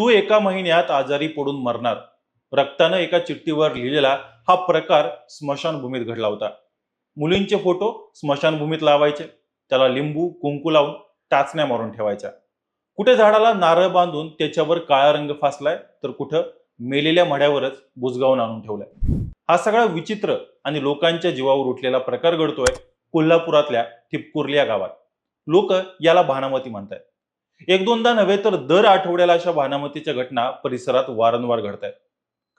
तू एका महिन्यात आजारी पडून मरणार. रक्तानं एका चिठ्ठीवर लिहिलेला हा प्रकार स्मशानभूमीत घडला होता. मुलींचे फोटो स्मशानभूमीत लावायचे. त्याला लिंबू कुंकू लावून टाचण्या मारून ठेवायच्या. कुठे झाडाला नारळ बांधून त्याच्यावर काळा रंग फासलाय तर कुठं मेलेल्या मढ्यावरच बुजगावून आणून ठेवलाय. हा सगळा विचित्र आणि लोकांच्या जीवावर उठलेला प्रकार घडतोय कोल्हापुरातल्या ठिपकुर्ल्या गावात. लोक याला भानामती म्हणतात एक दोनदा नव्हे तर दर आठवड्याला अशा भानामतीच्या घटना परिसरात वारंवार घडत आहेत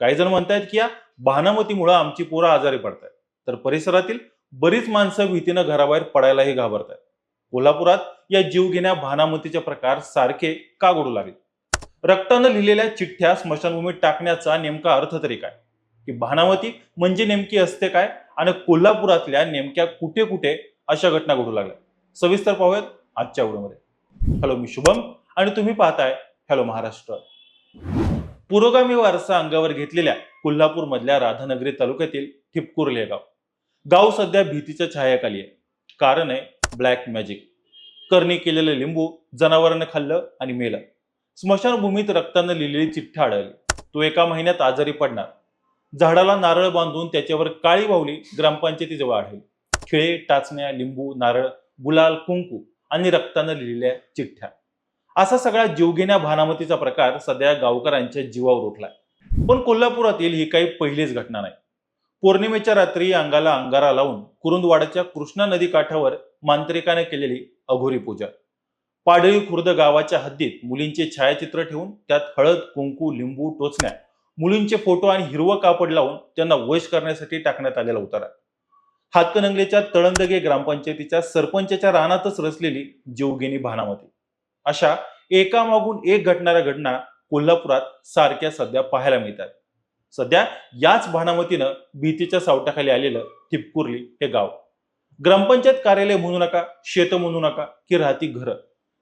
काही जण म्हणतायत की या भानामतीमुळे आमची पोरं आजारी पडतात तर परिसरातील बरीच माणसं भीतीनं घराबाहेर पडायलाही घाबरतात कोल्हापुरात या जीवघेण्या भानामतीचे प्रकार सारखे का घडू लागले? रक्तानं लिहिलेल्या चिठ्ठ्या स्मशानभूमीत टाकण्याचा नेमका अर्थ तरी काय? की भानामती म्हणजे नेमकी असते काय? आणि कोल्हापुरातल्या नेमक्या कुठे कुठे अशा घटना घडू लागल्या? सविस्तर पाहूयात आजच्या व्हिडिओमध्ये. हॅलो मी शुभम आणि तुम्ही पाहताय हॅलो महाराष्ट्र. पुरोगामी वारसा अंगावर घेतलेल्या कोल्हापूर मधल्या राधानगरी तालुक्यातील ठिपकुर्ले गाव गाव सध्या भीतीच्या छायाखाली आहे. कारण आहे ब्लॅक मॅजिक करणी केलेलं लिंबू जनावरांना खाल्लं आणि मेलं. स्मशानभूमीत रक्तानं लिहिलेली चिठ्ठी आढळली. तो एका महिन्यात आजारी पडणार. झाडाला नारळ बांधून त्याच्यावर काळी बाहुली ग्रामपंचायतीजवळ आढळली. खिळे टाचण्या लिंबू नारळ गुलाल कुंकू आणि रक्तानं लिहिलेल्या चिठ्ठ्या. असा सगळा जीवघेण्या भानामतीचा प्रकार सध्या गावकऱ्यांच्या जीवावर उठलाय. पण कोल्हापुरातील ही काही पहिलीच घटना नाही. पौर्णिमेच्या रात्री अंगाला अंगारा लावून कुरुंदवाडाच्या कृष्णा नदी काठावर मांत्रिकाने केलेली अघोरी पूजा. पाडळी खुर्द गावाच्या हद्दीत मुलींचे छायाचित्र ठेवून त्यात हळद कुंकू लिंबू टोचण्या मुलींचे फोटो आणि हिरवं कापड लावून त्यांना वश करण्यासाठी टाकण्यात आलेला उतारा. हातकणंगलेच्या तळंदगे ग्रामपंचायतीच्या सरपंचाच्या रानातच रचलेली जीवघेणी भानामती. अशा एकामागून एक घडणाऱ्या घटना कोल्हापुरात सारख्या सध्या पाहायला मिळतात. सध्या याच भानामतीनं भीतीच्या सावटाखाली आलेलं ठिपकुर्ली हे गाव. ग्रामपंचायत कार्यालय म्हणू नका शेत म्हणू नका की राहती घरं.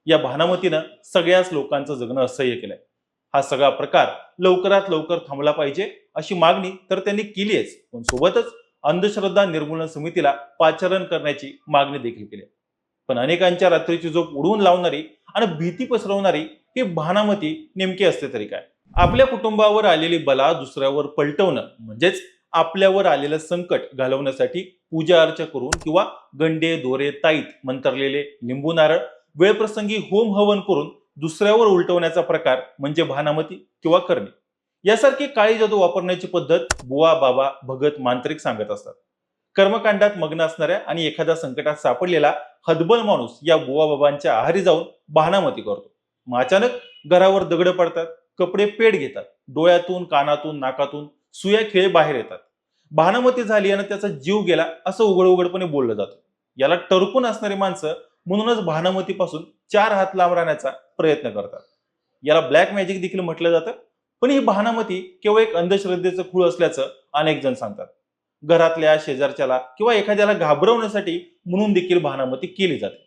या भानामतीनं सगळ्याच लोकांचं जगणं असह्य केलंय. हा सगळा प्रकार लवकरात लवकर थांबला पाहिजे अशी मागणी तर त्यांनी केलीच पण सोबतच अंधश्रद्धा निर्मूलन समितीला पाचारण करण्याची मागणी देखील केली पण अनेकांच्या रात्रीची झोप उडवून लावणारी आणि भीती पसरवणारी ही भानामती नेमकी असते तरी काय? आपल्या कुटुंबावर आलेली बला दुसऱ्यावर पलटवणं म्हणजेच आपल्यावर आलेलं संकट घालवण्यासाठी पूजा अर्चा करून किंवा गंडे दोरे ताईत मंतरलेले लिंबू नारळ वेळप्रसंगी होम हवन करून दुसऱ्यावर उलटवण्याचा प्रकार म्हणजे भानामती किंवा करणे. यासारखी काळी जादू वापरण्याची पद्धत बुवा बाबा भगत मांत्रिक सांगत असतात. कर्मकांडात मग्न असणाऱ्या आणि एखाद्या संकटात सापडलेला हदबल माणूस या बुवा बाबांच्या आहारी जाऊन भानामती करतो. मग अचानक घरावर दगड पडतात कपडे पेट घेतात डोळ्यातून कानातून नाकातून सुया खिळे बाहेर येतात. भानामती झाली आणि त्याचा जीव गेला असं उघड उघडपणे बोललं जातं. याला टरकून असणारी माणसं म्हणूनच भानामतीपासून चार हात लांब राहण्याचा प्रयत्न करतात. याला ब्लॅक मॅजिक देखील म्हटलं जातं. पण ही भानामती केवळ एक अंधश्रद्धेचं खूळ असल्याचं अनेक जण सांगतात. घरातल्या शेजारच्याला किंवा एखाद्याला घाबरवण्यासाठी म्हणून देखील भानामती केली जाते.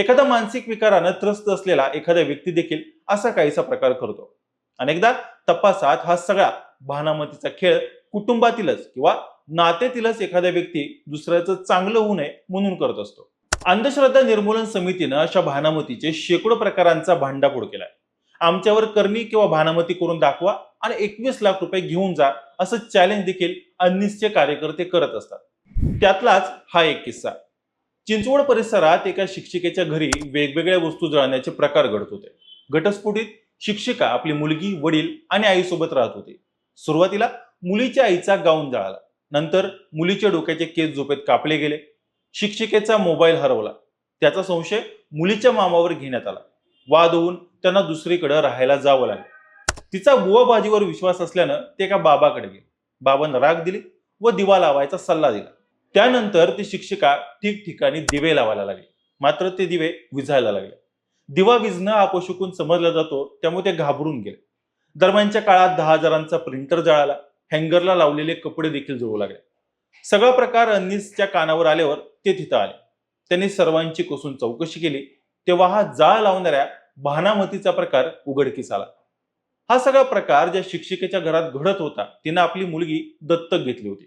एखादा मानसिक विकारानं त्रस्त असलेला एखादा व्यक्ती देखील असा काहीसा प्रकार करतो. अनेकदा तपासात हा सगळा भानामतीचा खेळ कुटुंबातीलच किंवा नात्यातीलच एखादा व्यक्ती दुसऱ्याचं चांगलं होऊ नये म्हणून करत असतो. अंधश्रद्धा निर्मूलन समितीनं अशा भानामतीचे शेकडो प्रकारांचा भांडाफोड केलाय. आमच्यावर करणी किंवा भानामती करून दाखवा आणि एकवीस लाख रुपये घेऊन जा असं चॅलेंज देखील अन्निसचे कार्यकर्ते करत असतात. त्यातलाच हा एक किस्सा. चिंचवड परिसरात एका शिक्षिकेच्या घरी वेगवेगळ्या वस्तू जळण्याचे प्रकार घडत होते. घटस्फोटीत शिक्षिका आपली मुलगी वडील आणि आईसोबत राहत होती. सुरुवातीला मुलीच्या आईचा गाऊन जळाला. नंतर मुलीच्या डोक्याचे केस झोपेत कापले गेले. शिक्षिकेचा मोबाईल हरवला. त्याचा संशय मुलीच्या मामावर घेण्यात आला. वाद होऊन त्यांना दुसरीकडे राहायला जावं लागलं. तिचा बुवाबाजीवर विश्वास असल्यानं ते एका बाबाकडे गेले. बाबांना राग दिली व दिवा लावायचा सल्ला दिला. त्यानंतर ती शिक्षिका ठिकठिकाणी दिवे लावायला लागली. मात्र ते दिवे विझायला लागले. दिवा विझणं अपशकून समजला जातो त्यामुळे ते घाबरून गेले. दरम्यानच्या काळात दहा हजारांचा प्रिंटर जळाला. हँगरला लावलेले कपडे देखील जळू लागले. सगळा प्रकार अन्नीसच्या कानावर आल्यावर ते तिथं आले. त्यांनी सर्वांची कसून चौकशी केली. तेव्हा हा जाळ लावणाऱ्या भानामतीचा प्रकार उघडकीस आला हा सगळा प्रकार ज्या शिक्षिकेच्या घरात घडत होता तिनं आपली मुलगी दत्तक घेतली होती.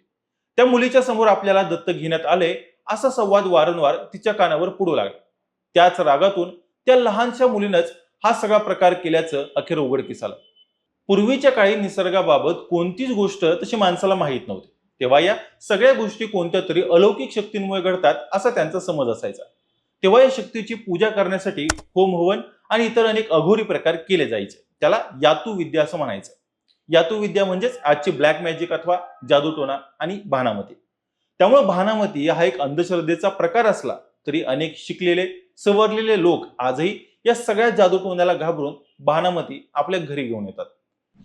त्या मुलीच्या समोर आपल्याला दत्तक घेण्यात आले असा संवाद वारंवार तिच्या कानावर पुढू लागला. त्याच रागातून त्या लहानशा मुलीनंच हा सगळा प्रकार केल्याचं अखेर उघडकीस आलं पूर्वीच्या काळी निसर्गाबाबत कोणतीच गोष्ट तशी माणसाला माहीत नव्हती. तेव्हा या सगळ्या गोष्टी कोणत्या तरी अलौकिक शक्तींमुळे घडतात असा त्यांचा समज असायचा. तेव्हा या शक्तीची पूजा करण्यासाठी होम हवन आणि इतर अनेक अघोरी प्रकार केले जायचे. त्याला यातू विद्या असं म्हणायचं. यातू विद्या म्हणजेच आजची ब्लॅक मॅजिक अथवा जादूटोना आणि भानामती. त्यामुळे भानामती हा एक अंधश्रद्धेचा प्रकार असला तरी अनेक शिकलेले सवरलेले लोक आजही या सगळ्या जादूटोण्याला घाबरून भानामती आपल्या घरी घेऊन येतात.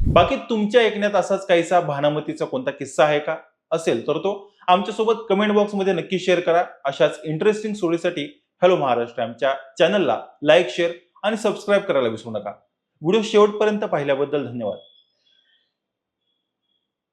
बाकी तुमच्या ऐकण्यात असाच काहीसा भानामतीचा कोणता किस्सा आहे का? असेल तर तो आमच्यासोबत कमेंट बॉक्समध्ये नक्की शेअर करा. अशाच इंटरेस्टिंग स्टोरीसाठी हॅलो महाराष्ट्र आमच्या चॅनलला लाईक शेअर आणि सबस्क्राईब करायला विसरू नका. व्हिडिओ शेवटपर्यंत पाहिल्याबद्दल धन्यवाद.